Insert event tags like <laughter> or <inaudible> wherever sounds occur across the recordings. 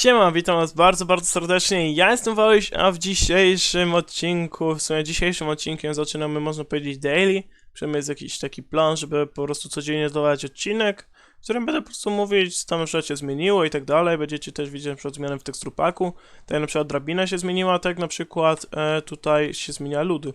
Siema, witam was bardzo, bardzo serdecznie. Ja jestem Waluś, a w dzisiejszym odcinku, w sumie dzisiejszym odcinkiem zaczynamy, można powiedzieć, daily. Przynajmniej jest jakiś taki plan, żeby po prostu codziennie dodawać odcinek, w którym będę po prostu mówić, co tam się zmieniło i tak dalej. Będziecie też widzieć na przykład zmiany w teksturupaku. Tak na przykład drabina się zmieniła, tak na przykład e, tutaj się zmienia ludy.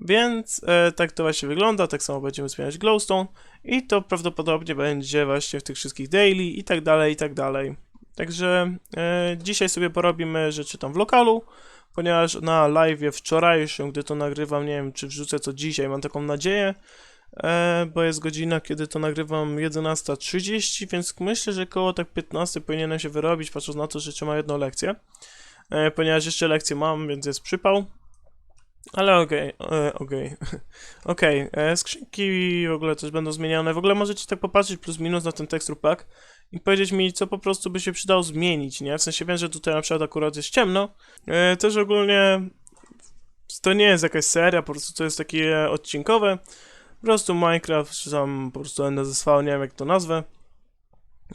Więc e, tak to właśnie wygląda, tak samo będziemy zmieniać glowstone i to prawdopodobnie będzie właśnie w tych wszystkich daily i tak dalej, i tak dalej. Także e, dzisiaj sobie porobimy rzeczy tam w lokalu, ponieważ na live wczorajszym, gdy to nagrywam, nie wiem czy wrzucę co dzisiaj, mam taką nadzieję, e, bo jest godzina, kiedy to nagrywam 11.30, więc myślę, że koło tak 15 powinienem się wyrobić, patrząc na to, że jeszcze mam jedną lekcję, e, ponieważ jeszcze lekcję mam, więc jest przypał. Ale okej, e, okej, <laughs> okej, e, skrzynki w ogóle też będą zmienione, w ogóle możecie tak popatrzeć plus minus na ten tekstur pack i powiedzieć mi, co po prostu by się przydało zmienić, nie? W sensie wiem, że tutaj na przykład akurat jest ciemno. E, też ogólnie to nie jest jakaś seria, po prostu to jest takie odcinkowe. Po prostu Minecraft, czy tam po prostu NSV, nie wiem jak to nazwę.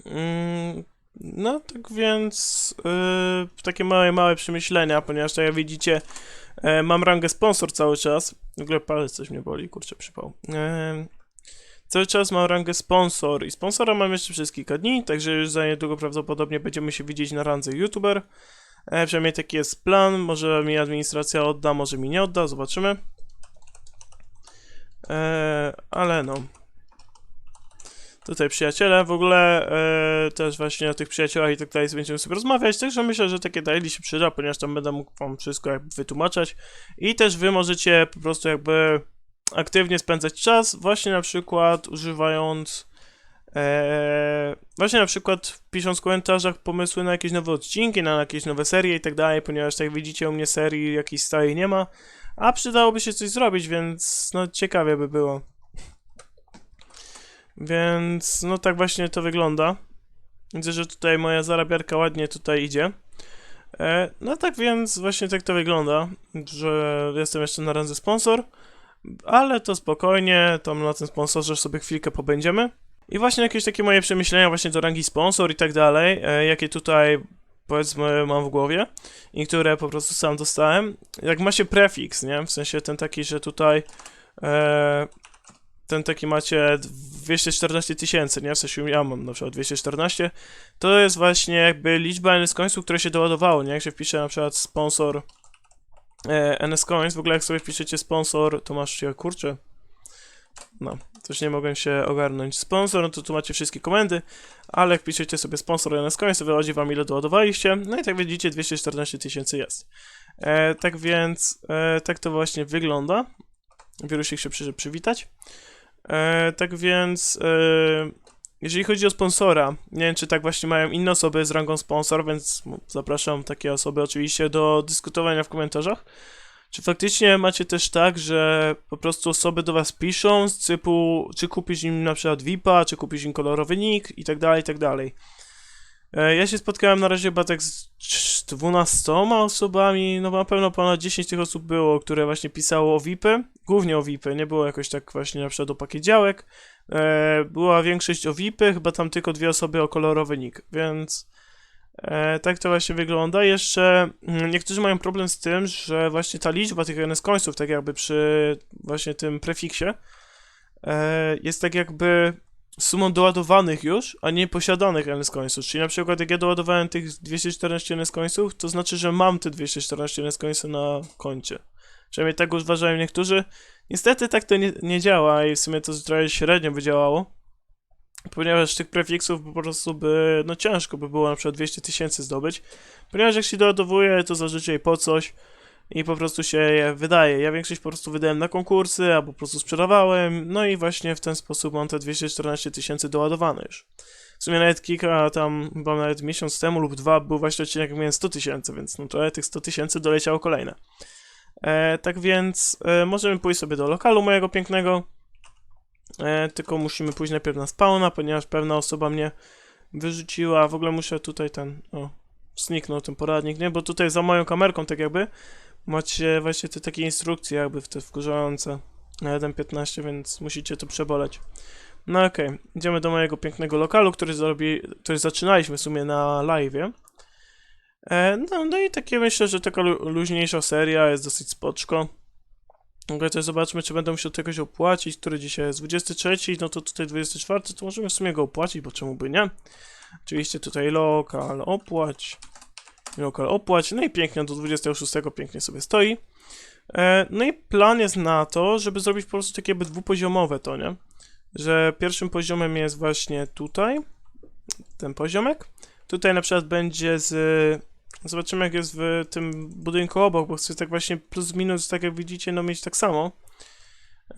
Mm, no tak więc yy, takie małe, małe przemyślenia, ponieważ tak jak widzicie, e, mam rangę sponsor cały czas. W ogóle palec coś mnie boli, kurczę, przypał. E, Cały czas mam rangę sponsor i sponsora mam jeszcze przez kilka dni, także już za niedługo prawdopodobnie będziemy się widzieć na randze youtuber. E, przynajmniej taki jest plan, może mi administracja odda, może mi nie odda, zobaczymy. E, ale no. Tutaj przyjaciele, w ogóle e, też właśnie o tych przyjaciołach i tak dalej będziemy sobie rozmawiać, także myślę, że takie daily się przyda, ponieważ tam będę mógł wam wszystko jakby wytłumaczać i też wy możecie po prostu jakby aktywnie spędzać czas, właśnie na przykład używając, e, właśnie na przykład pisząc w komentarzach pomysły na jakieś nowe odcinki, na jakieś nowe serie i tak dalej, ponieważ tak widzicie u mnie serii jakiejś stałej nie ma, a przydałoby się coś zrobić, więc no ciekawie by było. Więc no tak właśnie to wygląda. Widzę, że tutaj moja zarabiarka ładnie tutaj idzie. E, no tak więc właśnie tak to wygląda, że jestem jeszcze na randze sponsor. Ale to spokojnie, tam na tym sponsorze sobie chwilkę pobędziemy. I właśnie jakieś takie moje przemyślenia właśnie do rangi sponsor i tak dalej, e, jakie tutaj powiedzmy mam w głowie i które po prostu sam dostałem. Jak ma się prefiks, nie? W sensie ten taki, że tutaj e, ten taki macie 214 tysięcy, nie? W sensie ja mam na przykład 214, to jest właśnie jakby liczba NS końców, które się doładowało, nie? Jak się wpisze na przykład sponsor NS Coins, w ogóle jak sobie wpiszecie sponsor, to masz, ja kurczę, no, też nie mogłem się ogarnąć. Sponsor, no to tu macie wszystkie komendy, ale jak piszecie sobie sponsor NS Coins, to wychodzi wam ile doładowaliście, no i tak widzicie 214 tysięcy jest. E, tak więc, e, tak to właśnie wygląda. Wirusik się przyszedł przywitać. E, tak więc, e, jeżeli chodzi o sponsora, nie wiem czy tak właśnie mają inne osoby z rangą sponsor, więc zapraszam takie osoby oczywiście do dyskutowania w komentarzach. Czy faktycznie macie też tak, że po prostu osoby do was piszą z typu, czy kupisz im na przykład VIPa, czy kupisz im kolorowy nick i tak dalej, i tak dalej. E, Ja się spotkałem na razie chyba tak z trz- 12 osobami, no na pewno ponad 10 tych osób było, które właśnie pisało o VIPy, głównie o VIPy, nie było jakoś tak właśnie na przykład o pakiet działek. E, była większość o VIPy, chyba tam tylko dwie osoby o kolorowy nick, więc e, tak to właśnie wygląda. Jeszcze mm, niektórzy mają problem z tym, że właśnie ta liczba tych NS końców, tak jakby przy właśnie tym prefiksie, jest tak jakby sumą doładowanych już, a nie posiadanych NS. Czyli na przykład jak ja doładowałem tych 214 NS to znaczy, że mam te 214 NS końców na koncie. Przynajmniej tak uważają niektórzy. Niestety tak to nie, nie działa i w sumie to trochę średnio by działało. Ponieważ tych prefiksów po prostu by, no ciężko by było na przykład 200 tysięcy zdobyć. Ponieważ jak się doładowuje, to zazwyczaj po coś i po prostu się je wydaje. Ja większość po prostu wydałem na konkursy, albo po prostu sprzedawałem, no i właśnie w ten sposób mam te 214 tysięcy doładowane już. W sumie nawet kilka tam, chyba nawet miesiąc temu lub dwa był właśnie odcinek, jak miałem 100 tysięcy, więc no trochę tych 100 tysięcy doleciało kolejne. E, tak więc e, możemy pójść sobie do lokalu mojego pięknego. E, tylko musimy pójść najpierw na spawna, ponieważ pewna osoba mnie wyrzuciła. W ogóle muszę tutaj ten. O, zniknął ten poradnik, nie? Bo tutaj za moją kamerką, tak jakby, macie właśnie te takie instrukcje, jakby w te wkurzające na 1.15, więc musicie to przeboleć. No okej, idziemy do mojego pięknego lokalu, który zrobi, który zaczynaliśmy w sumie na live'ie. E, no, no i takie myślę, że taka lu- luźniejsza seria jest dosyć spoczko. Okej, to zobaczmy, czy będę musiał czegoś opłacić, który dzisiaj jest 23, no to tutaj 24, to możemy w sumie go opłacić, bo czemu by nie? Oczywiście tutaj lokal opłać, lokal opłać, no i pięknie do 26 pięknie sobie stoi. E, no i plan jest na to, żeby zrobić po prostu takie dwupoziomowe to, nie? Że pierwszym poziomem jest właśnie tutaj, ten poziomek. Tutaj na przykład będzie z... Zobaczymy jak jest w tym budynku obok, bo chcę tak właśnie plus minus, tak jak widzicie, no mieć tak samo.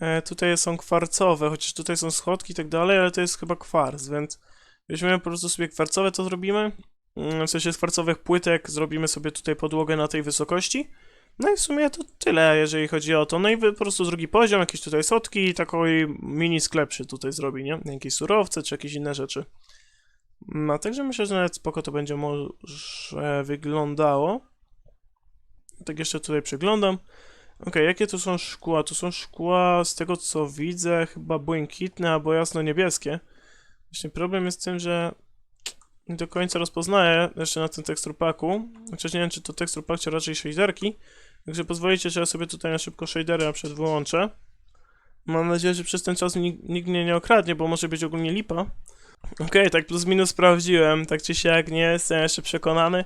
E, tutaj są kwarcowe, chociaż tutaj są schodki i tak dalej, ale to jest chyba kwarc, więc weźmiemy po prostu sobie kwarcowe, to zrobimy. Mm, W sensie z kwarcowych płytek zrobimy sobie tutaj podłogę na tej wysokości. No i w sumie to tyle, jeżeli chodzi o to. No i po prostu drugi poziom, jakieś tutaj sotki i taki mini sklep się tutaj zrobi, nie? Jakieś surowce czy jakieś inne rzeczy. No, także myślę, że nawet spoko to będzie może wyglądało. Tak jeszcze tutaj przeglądam. Okej, jakie tu są szkła? Tu są szkła, z tego co widzę, chyba błękitne albo jasno-niebieskie. Właśnie problem jest z tym, że nie do końca rozpoznaję jeszcze na tym teksturpaku. Chociaż nie wiem, czy to teksturpak, czy raczej shaderki. Także pozwolicie, że ja sobie tutaj na szybko shadery na przykład wyłączę. Mam nadzieję, że przez ten czas nikt, mnie nie okradnie, bo może być ogólnie lipa. Okej, tak plus minus sprawdziłem, tak czy siak nie jestem jeszcze przekonany,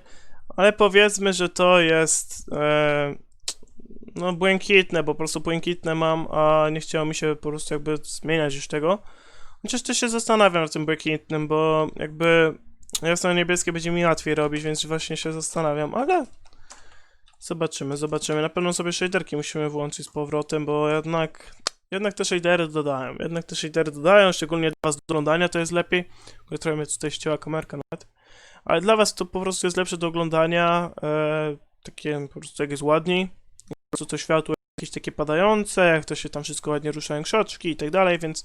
ale powiedzmy, że to jest e, no błękitne, bo po prostu błękitne mam, a nie chciało mi się po prostu jakby zmieniać już tego. Chociaż też się zastanawiam nad tym błękitnym, bo jakby jasno niebieskie będzie mi łatwiej robić, więc właśnie się zastanawiam, ale zobaczymy, zobaczymy. Na pewno sobie shaderki musimy włączyć z powrotem, bo jednak jednak te shadery dodają, jednak te shadery dodają, szczególnie dla was do oglądania to jest lepiej, bo trochę mnie tutaj ścięła kamerka nawet, ale dla was to po prostu jest lepsze do oglądania, e, takie po prostu jak jest ładniej, po prostu to światło jakieś takie padające, jak to się tam wszystko ładnie ruszają krzoczki i tak dalej, więc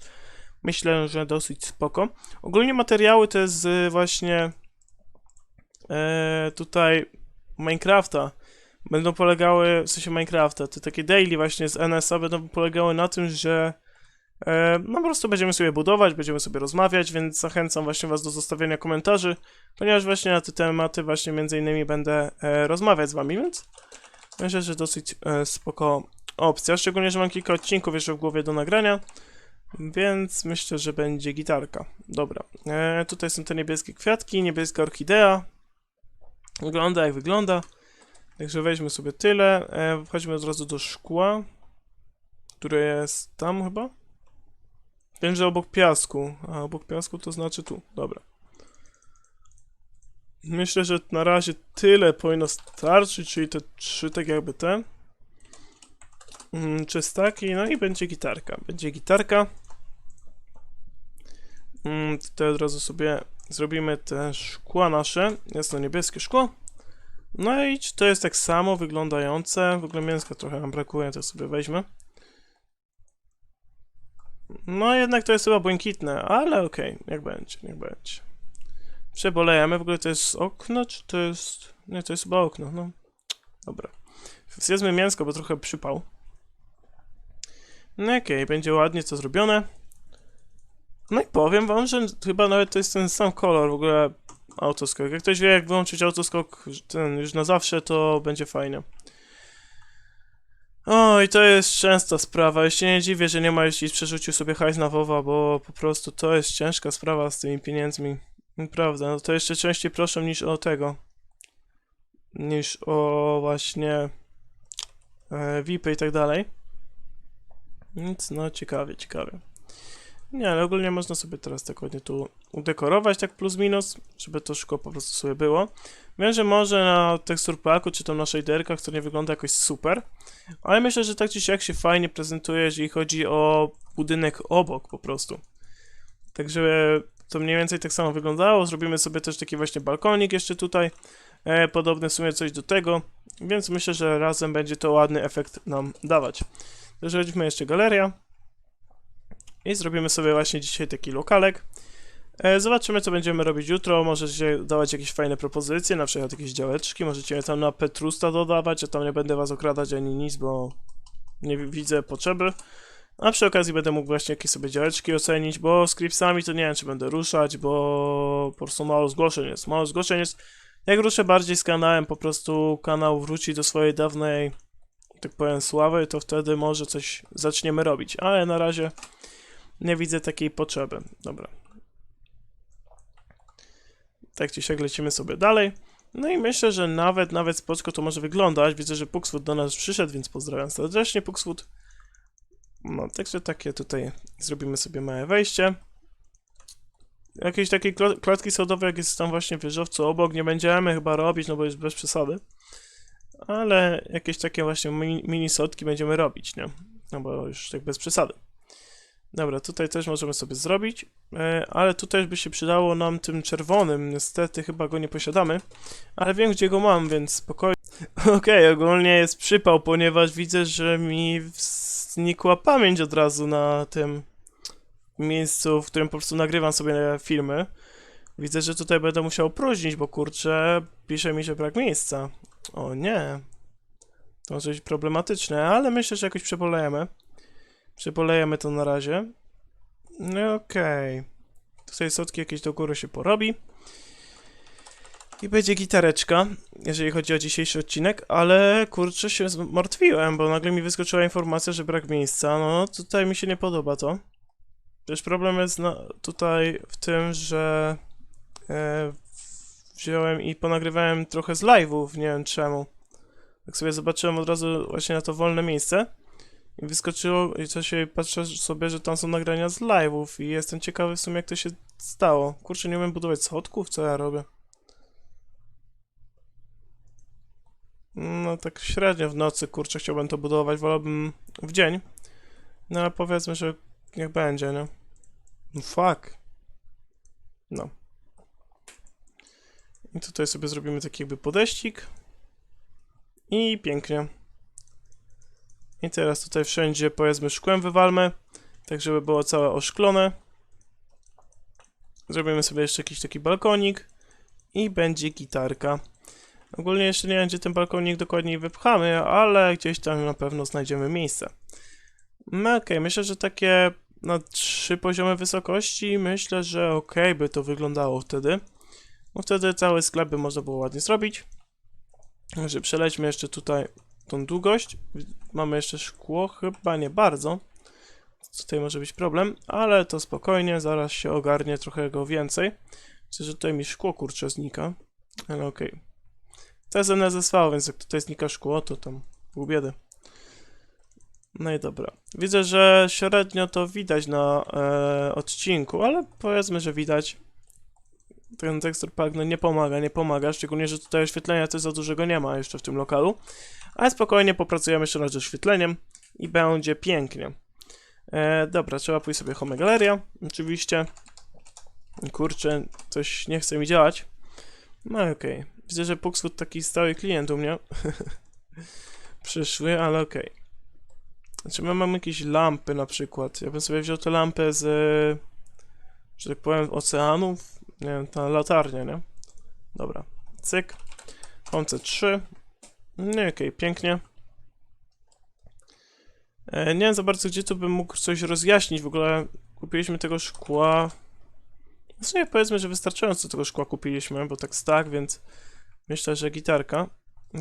myślę, że dosyć spoko. Ogólnie materiały jest z właśnie e, tutaj Minecrafta, będą polegały, w sensie Minecrafta, te takie daily właśnie z NS-a będą polegały na tym, że e, no po prostu będziemy sobie budować, będziemy sobie rozmawiać, więc zachęcam właśnie was do zostawienia komentarzy, ponieważ właśnie na te tematy właśnie między innymi będę e, rozmawiać z wami, więc myślę, że dosyć e, spoko opcja, szczególnie, że mam kilka odcinków jeszcze w głowie do nagrania, więc myślę, że będzie gitarka. Dobra, e, tutaj są te niebieskie kwiatki, niebieska orchidea, wygląda jak wygląda. Także weźmy sobie tyle. E, wchodźmy od razu do szkła, które jest tam chyba. Wiem, że obok piasku. A obok piasku to znaczy tu. Dobra. Myślę, że na razie tyle powinno starczyć, czyli te trzy tak jakby te. Mm, czystaki, no i będzie gitarka. Będzie gitarka. Mm, tutaj od razu sobie zrobimy te szkła nasze. Jasno niebieskie szkło. No i to jest tak samo wyglądające? W ogóle mięska trochę nam brakuje, to sobie weźmy. No jednak to jest chyba błękitne, ale okej, niech będzie, niech będzie. Przebolejemy, w ogóle to jest okno, czy to jest... Nie, to jest chyba okno, no. Dobra. Zjedzmy mięsko, bo trochę przypał. No okej, będzie ładnie to zrobione. No i powiem wam, że chyba nawet to jest ten sam kolor, w ogóle autoskok. Jak ktoś wie, jak wyłączyć autoskok ten już na zawsze, to będzie fajnie. O, i to jest częsta sprawa. Ja się nie dziwię, że nie ma jeśli przerzucił sobie hajs na WoWa, bo po prostu to jest ciężka sprawa z tymi pieniędzmi. Naprawdę, no to jeszcze częściej proszę niż o tego. Niż o właśnie e, VIPy i tak dalej. Więc no ciekawie, ciekawie. Nie, ale ogólnie można sobie teraz tak ładnie tu udekorować, tak plus minus, żeby to szkło po prostu sobie było. Wiem, że może na tekstur packu, czy tam na shaderkach to nie wygląda jakoś super, ale myślę, że tak czy siak się fajnie prezentuje, jeżeli chodzi o budynek obok po prostu. Także to mniej więcej tak samo wyglądało. Zrobimy sobie też taki właśnie balkonik jeszcze tutaj, e, podobny w sumie coś do tego, więc myślę, że razem będzie to ładny efekt nam dawać. Także weźmy jeszcze galeria. I zrobimy sobie właśnie dzisiaj taki lokalek. E, zobaczymy, co będziemy robić jutro. Możecie dawać jakieś fajne propozycje, na przykład jakieś działeczki. Możecie je tam na Petrusta dodawać. Ja tam nie będę was okradać ani nic, bo nie wi- widzę potrzeby. A przy okazji będę mógł właśnie jakieś sobie działeczki ocenić, bo z Cripsami to nie wiem, czy będę ruszać, bo po prostu mało zgłoszeń jest. Mało zgłoszeń jest. Jak ruszę bardziej z kanałem, po prostu kanał wróci do swojej dawnej, tak powiem, sławy, to wtedy może coś zaczniemy robić. Ale na razie nie widzę takiej potrzeby. Dobra. Tak czy siak lecimy sobie dalej. No i myślę, że nawet, nawet spoczko to może wyglądać. Widzę, że Puxwood do nas przyszedł, więc pozdrawiam serdecznie Puxwood. No, także takie tutaj zrobimy sobie małe wejście. Jakieś takie klatki schodowe, jak jest tam właśnie wieżowcu obok, nie będziemy chyba robić, no bo jest bez przesady. Ale jakieś takie właśnie mini, mini sodki będziemy robić, nie? No bo już tak bez przesady. Dobra, tutaj też możemy sobie zrobić, e, ale tutaj by się przydało nam tym czerwonym, niestety chyba go nie posiadamy, ale wiem gdzie go mam, więc spokojnie. <laughs> Okej, ogólnie jest przypał, ponieważ widzę, że mi znikła pamięć od razu na tym miejscu, w którym po prostu nagrywam sobie filmy. Widzę, że tutaj będę musiał próżnić, bo kurczę, pisze mi, że brak miejsca. O nie. To może być problematyczne, ale myślę, że jakoś przebolejemy. Przebolejemy to na razie. No okej. Tutaj sotki jakieś do góry się porobi. I będzie gitareczka, jeżeli chodzi o dzisiejszy odcinek, ale kurczę się zmartwiłem, bo nagle mi wyskoczyła informacja, że brak miejsca. No tutaj mi się nie podoba to. Też problem jest na, tutaj w tym, że e, wziąłem i ponagrywałem trochę z live'ów, nie wiem czemu. Tak sobie zobaczyłem od razu właśnie na to wolne miejsce i wyskoczyło i coś się patrzę sobie, że tam są nagrania z live'ów i jestem ciekawy w sumie jak to się stało. Kurczę, nie umiem budować schodków, co ja robię? No tak średnio w nocy, kurczę, chciałbym to budować, wolałbym w dzień. No ale powiedzmy, że niech będzie, nie? No fuck. No. I tutaj sobie zrobimy taki jakby podejścik. I pięknie. I teraz tutaj wszędzie powiedzmy szkłem wywalmy, tak żeby było całe oszklone. Zrobimy sobie jeszcze jakiś taki balkonik i będzie gitarka. Ogólnie jeszcze nie wiem, gdzie ten balkonik dokładniej wypchamy, ale gdzieś tam na pewno znajdziemy miejsce. No okej, myślę, że takie na trzy poziomy wysokości, myślę, że ok by to wyglądało wtedy. Bo wtedy cały sklep by można było ładnie zrobić. Także przelećmy jeszcze tutaj tą długość. Mamy jeszcze szkło, chyba nie bardzo. Tutaj może być problem, ale to spokojnie, zaraz się ogarnie trochę go więcej. Myślę, że tutaj mi szkło kurczę znika, ale okej. Okay. To jest NSSV, więc jak tutaj znika szkło, to tam pół biedy. No i dobra. Widzę, że średnio to widać na e, odcinku, ale powiedzmy, że widać. Ten tekstur pack no nie pomaga, nie pomaga, szczególnie, że tutaj oświetlenia coś za dużego nie ma jeszcze w tym lokalu. Ale spokojnie popracujemy jeszcze nad oświetleniem i będzie pięknie. E, dobra, trzeba pójść sobie home galeria, oczywiście. Kurczę, coś nie chce mi działać. No okej. Okay. Widzę, że Puxwood taki stały klient u mnie. <laughs> Przyszły, ale okej. Okay. Znaczy, my mamy jakieś lampy na przykład. Ja bym sobie wziął tę lampę z, że tak powiem, oceanów. Nie wiem, ta latarnia, nie? Dobra. Cyk. Home 3. No okej, okay, pięknie. E, nie wiem za bardzo, gdzie tu bym mógł coś rozjaśnić. W ogóle kupiliśmy tego szkła. W sumie powiedzmy, że wystarczająco tego szkła kupiliśmy, bo tak tak, więc myślę, że gitarka.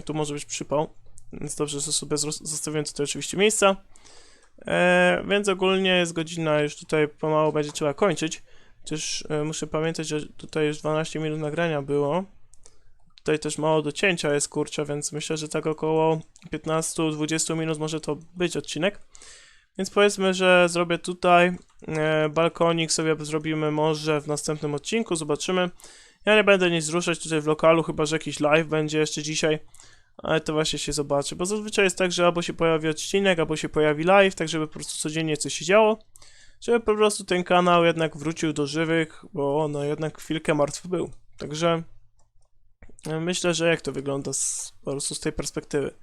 Tu może być przypał. Więc dobrze, że sobie zostawiłem tutaj oczywiście miejsca. E, więc ogólnie jest godzina, już tutaj pomału będzie trzeba kończyć. Chociaż e, muszę pamiętać, że tutaj już 12 minut nagrania było. Tutaj też mało do cięcia jest kurczę, więc myślę, że tak około 15-20 minut może to być odcinek. Więc powiedzmy, że zrobię tutaj e, balkonik sobie zrobimy może w następnym odcinku, zobaczymy. Ja nie będę nic ruszać tutaj w lokalu, chyba że jakiś live będzie jeszcze dzisiaj. Ale to właśnie się zobaczy, bo zazwyczaj jest tak, że albo się pojawi odcinek, albo się pojawi live, tak żeby po prostu codziennie coś się działo. Żeby po prostu ten kanał jednak wrócił do żywych, bo no jednak chwilkę martwy był. Także myślę, że jak to wygląda z, po prostu z tej perspektywy.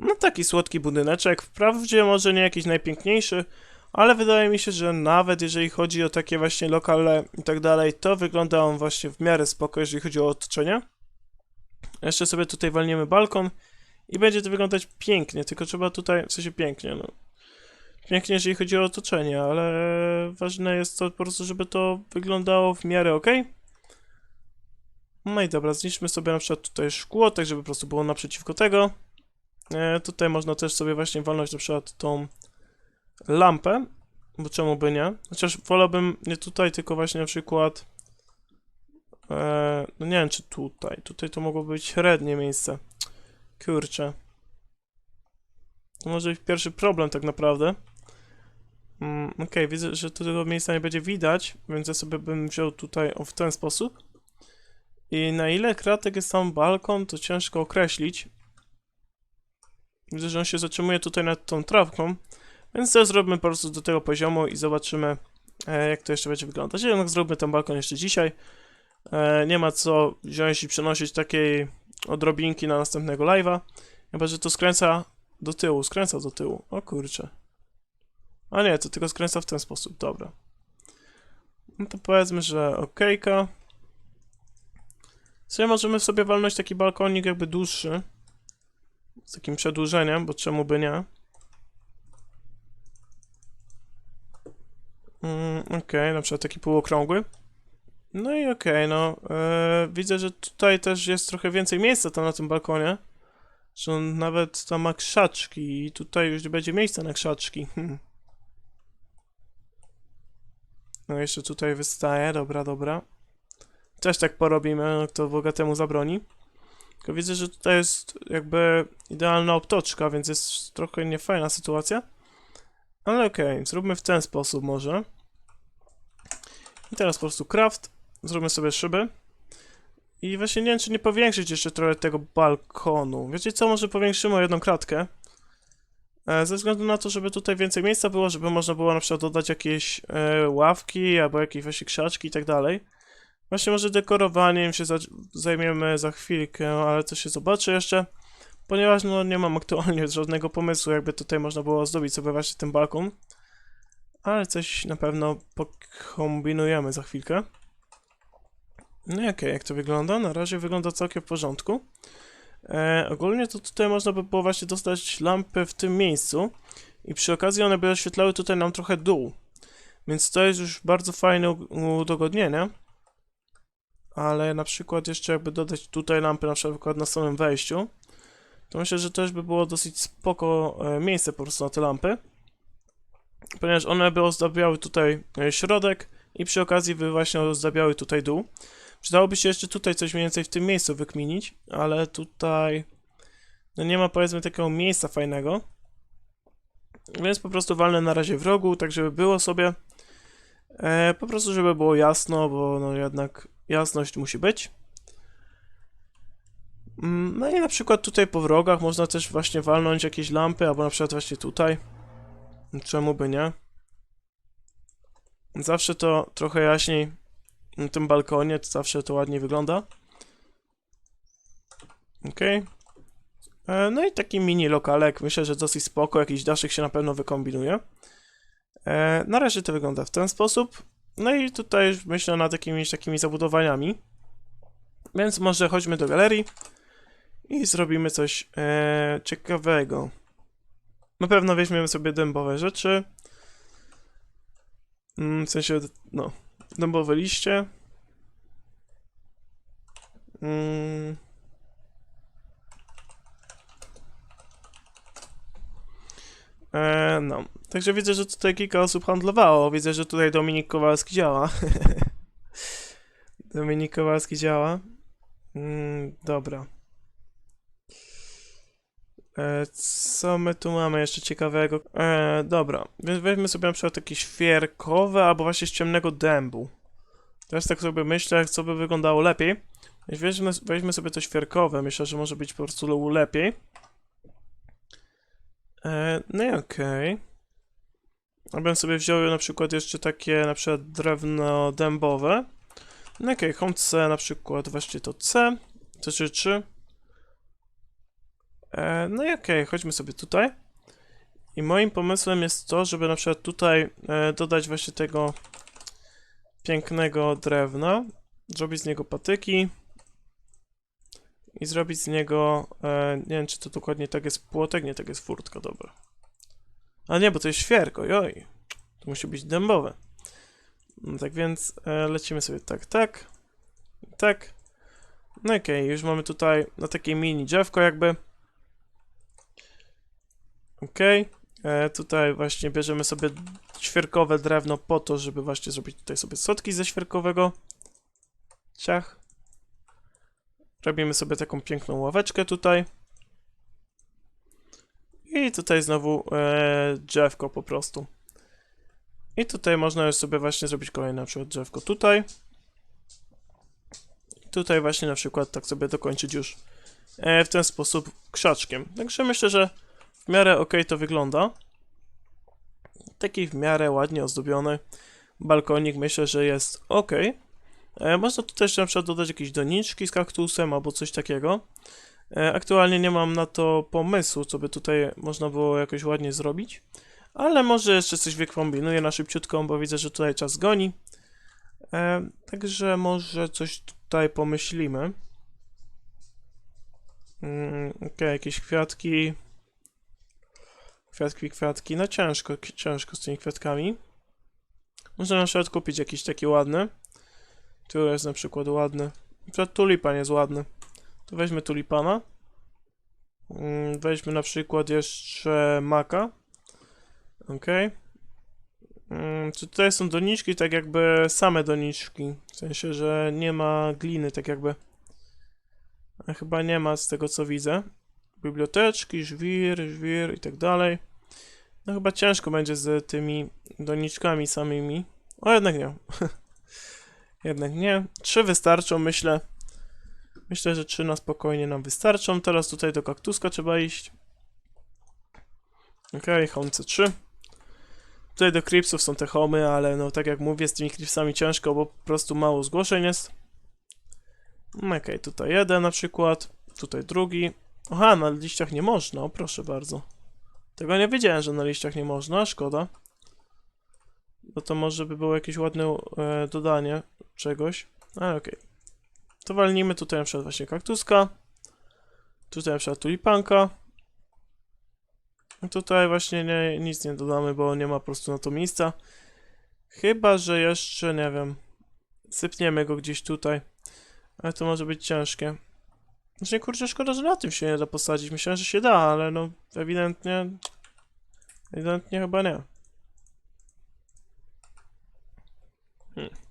No taki słodki budyneczek, wprawdzie może nie jakiś najpiękniejszy, ale wydaje mi się, że nawet jeżeli chodzi o takie właśnie lokale i tak dalej, to wygląda on właśnie w miarę spoko, jeżeli chodzi o otoczenie. Jeszcze sobie tutaj walniemy balkon i będzie to wyglądać pięknie, tylko trzeba tutaj, w sensie pięknie, no. Pięknie, jeżeli chodzi o otoczenie, ale ważne jest to po prostu, żeby to wyglądało w miarę ok. No i dobra, zniszczmy sobie na przykład tutaj szkło, tak żeby po prostu było naprzeciwko tego. E, tutaj można też sobie właśnie walnąć na przykład tą lampę, bo czemu by nie? Chociaż wolałbym nie tutaj, tylko właśnie na przykład e, no nie wiem czy tutaj, tutaj to mogło być średnie miejsce. Kurczę. To może być pierwszy problem tak naprawdę. Mm, Okej, widzę, że tego miejsca nie będzie widać, więc ja sobie bym wziął tutaj o, w ten sposób. I na ile kratek jest tam balkon, to ciężko określić. Widzę, że on się zatrzymuje tutaj nad tą trawką, więc to zrobimy po prostu do tego poziomu i zobaczymy, e, jak to jeszcze będzie wyglądać. Jednak zróbmy ten balkon jeszcze dzisiaj. E, nie ma co wziąć i przenosić takiej odrobinki na następnego live'a. Chyba, że to skręca do tyłu, skręca do tyłu. O kurczę. A nie, to tylko skręca w ten sposób, dobra. No to powiedzmy, że okejka. Sobie możemy sobie walnąć taki balkonik jakby dłuższy. Z takim przedłużeniem, bo czemu by nie? Mm, okej, na przykład taki półokrągły. No i okej, no. e, widzę, że tutaj też jest trochę więcej miejsca tam na tym balkonie. Że on nawet tam ma krzaczki i tutaj już będzie miejsca na krzaczki. <laughs> No jeszcze tutaj wystaje, dobra, dobra. Też tak porobimy, no kto bogatemu zabroni. Tylko widzę, że tutaj jest jakby idealna obtoczka, więc jest trochę niefajna sytuacja. Ale okej, zróbmy w ten sposób może. I teraz po prostu craft. Zróbmy sobie szyby. I właśnie nie wiem, czy nie powiększyć jeszcze trochę tego balkonu. Wiecie co, może powiększymy o jedną kratkę. E, ze względu na to, żeby tutaj więcej miejsca było, żeby można było na przykład dodać jakieś e, ławki, albo jakieś właśnie krzaczki i tak dalej. Właśnie może dekorowaniem się za zajmiemy za chwilkę, ale to się zobaczy jeszcze. Ponieważ no nie mam aktualnie <laughs> żadnego pomysłu, jakby tutaj można było zdobić sobie właśnie ten balkon. Ale coś na pewno pokombinujemy za chwilkę. No okej, jak to wygląda? Na razie wygląda całkiem w porządku. E, ogólnie to tutaj można by było właśnie dostać lampy w tym miejscu i przy okazji one by oświetlały tutaj nam trochę dół. Więc to jest już bardzo fajne udogodnienie. Ale na przykład jeszcze jakby dodać tutaj lampy na przykład na samym wejściu, to myślę, że też by było dosyć spoko e, miejsce po prostu na te lampy. Ponieważ one by ozdabiały tutaj e, środek i przy okazji by właśnie ozdabiały tutaj dół. Przydałoby się jeszcze tutaj coś mniej więcej w tym miejscu wykminić, ale tutaj no nie ma powiedzmy takiego miejsca fajnego. Więc po prostu walnę na razie w rogu, tak żeby było sobie. E, po prostu żeby było jasno, bo no jednak jasność musi być. Mm, No i na przykład tutaj po wrogach można też właśnie walnąć jakieś lampy, albo na przykład właśnie tutaj. Czemu by nie? Zawsze to trochę jaśniej na tym balkonie, to zawsze to ładnie wygląda. Okej. E, No i taki mini lokalek, myślę, że dosyć spoko, jakiś daszek się na pewno wykombinuje. E, Na razie to wygląda w ten sposób. No i tutaj myślę nad jakimiś takimi zabudowaniami. Więc może chodźmy do galerii i zrobimy coś e, ciekawego. Na pewno weźmiemy sobie dębowe rzeczy. Mm, w sensie, no, dębowe liście. Mm. E, no, także widzę, że tutaj kilka osób handlowało. Widzę, że tutaj Dominik Kowalski działa. <laughs> Dominik Kowalski działa. Mm, dobra. E, co my tu mamy jeszcze ciekawego? E, dobra, więc weźmy sobie na przykład takie świerkowe albo właśnie z ciemnego dębu. Teraz tak sobie myślę, co by wyglądało lepiej. Weźmy, weźmy sobie to świerkowe, myślę, że może być po prostu lepiej. E, no i okej. Okay. Bym sobie wziął na przykład jeszcze takie na przykład drewno dębowe. No okej, okay, C na przykład właśnie to C. To czy 3. E, no i okej, chodźmy sobie tutaj. I moim pomysłem jest to, żeby na przykład tutaj e, dodać właśnie tego pięknego drewna, zrobić z niego patyki i zrobić z niego, e, nie wiem czy to dokładnie tak jest płotek, nie tak jest furtka, dobra. A nie, bo to jest świerko, joj. To musi być dębowe. No, tak więc e, lecimy sobie tak, tak, tak. No okej, już mamy tutaj na takie mini drzewko jakby. Okej, e, tutaj właśnie bierzemy sobie świerkowe drewno po to, żeby właśnie zrobić tutaj sobie sotki ze świerkowego. Ciach. Robimy sobie taką piękną ławeczkę tutaj. I tutaj znowu e, drzewko po prostu. I tutaj można już sobie właśnie zrobić kolejne na przykład drzewko tutaj. Tutaj właśnie na przykład tak sobie dokończyć już e, w ten sposób krzaczkiem. Także myślę, że w miarę ok to wygląda. Taki w miarę ładnie ozdobiony balkonik myślę, że jest ok. E, można tutaj jeszcze na przykład dodać jakieś doniczki z kaktusem albo coś takiego. E, aktualnie nie mam na to pomysłu, co by tutaj można było jakoś ładnie zrobić. Ale może jeszcze coś wykombinuję na szybciutką, bo widzę, że tutaj czas goni. E, także może coś tutaj pomyślimy. Mm, Okej, jakieś kwiatki. Kwiatki, kwiatki. No ciężko, ciężko z tymi kwiatkami. Można na przykład kupić jakiś taki ładny. Tu jest na przykład ładny. Na przykład tulipan jest ładny. To weźmy tulipana. Mm, Weźmy na przykład jeszcze maka. Okej. Mm, Czy tutaj są doniczki, tak jakby same doniczki? W sensie, że nie ma gliny, tak jakby. Chyba nie ma z tego co widzę. Biblioteczki, żwir, żwir i tak dalej. No chyba ciężko będzie z tymi doniczkami samymi. O, jednak nie. <laughs> jednak nie. Trzy wystarczą, myślę. Myślę, że trzy na spokojnie nam wystarczą. Teraz tutaj do kaktuska trzeba iść. Okej, home C3. Tutaj do creepsów są te homy, ale no tak jak mówię, z tymi creepsami ciężko, bo po prostu mało zgłoszeń jest. Mm, Okej, tutaj jeden na przykład, tutaj drugi. Aha, na liściach nie można, proszę bardzo. Tego nie wiedziałem, że na liściach nie można, szkoda. Bo to może by było jakieś ładne e, dodanie czegoś. Ale okej. To walnijmy tutaj na przykład właśnie kaktuska. Tutaj na przykład tulipanka. Tutaj właśnie nie, nic nie dodamy, bo nie ma po prostu na to miejsca. Chyba, że jeszcze, nie wiem, sypniemy go gdzieś tutaj. Ale to może być ciężkie. Znaczy, kurczę, szkoda, że na tym się nie da posadzić. Myślałem, że się da, ale no, ewidentnie... Ewidentnie chyba nie. Hmm.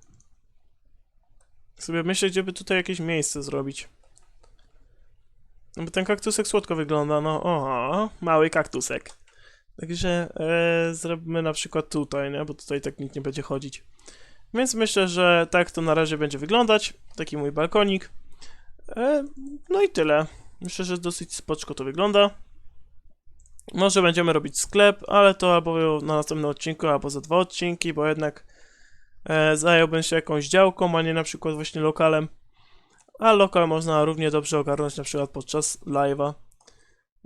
Sobie myślę, gdzie by tutaj jakieś miejsce zrobić. No bo ten kaktusek słodko wygląda, no o, mały kaktusek. Także e, zrobimy na przykład tutaj, nie? Bo tutaj tak nikt nie będzie chodzić. Więc myślę, że tak to na razie będzie wyglądać. Taki mój balkonik. E, no i tyle. Myślę, że dosyć spoczko to wygląda. Może będziemy robić sklep, ale to albo na następnym odcinku, albo za dwa odcinki, bo jednak e, zająłbym się jakąś działką, a nie na przykład właśnie lokalem. A lokal można równie dobrze ogarnąć na przykład podczas live'a.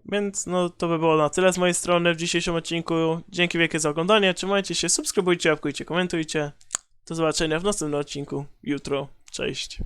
Więc no to by było na tyle z mojej strony w dzisiejszym odcinku. Dzięki wielkie za oglądanie. Trzymajcie się, subskrybujcie, łapkujcie, komentujcie. Do zobaczenia w następnym odcinku jutro. Cześć.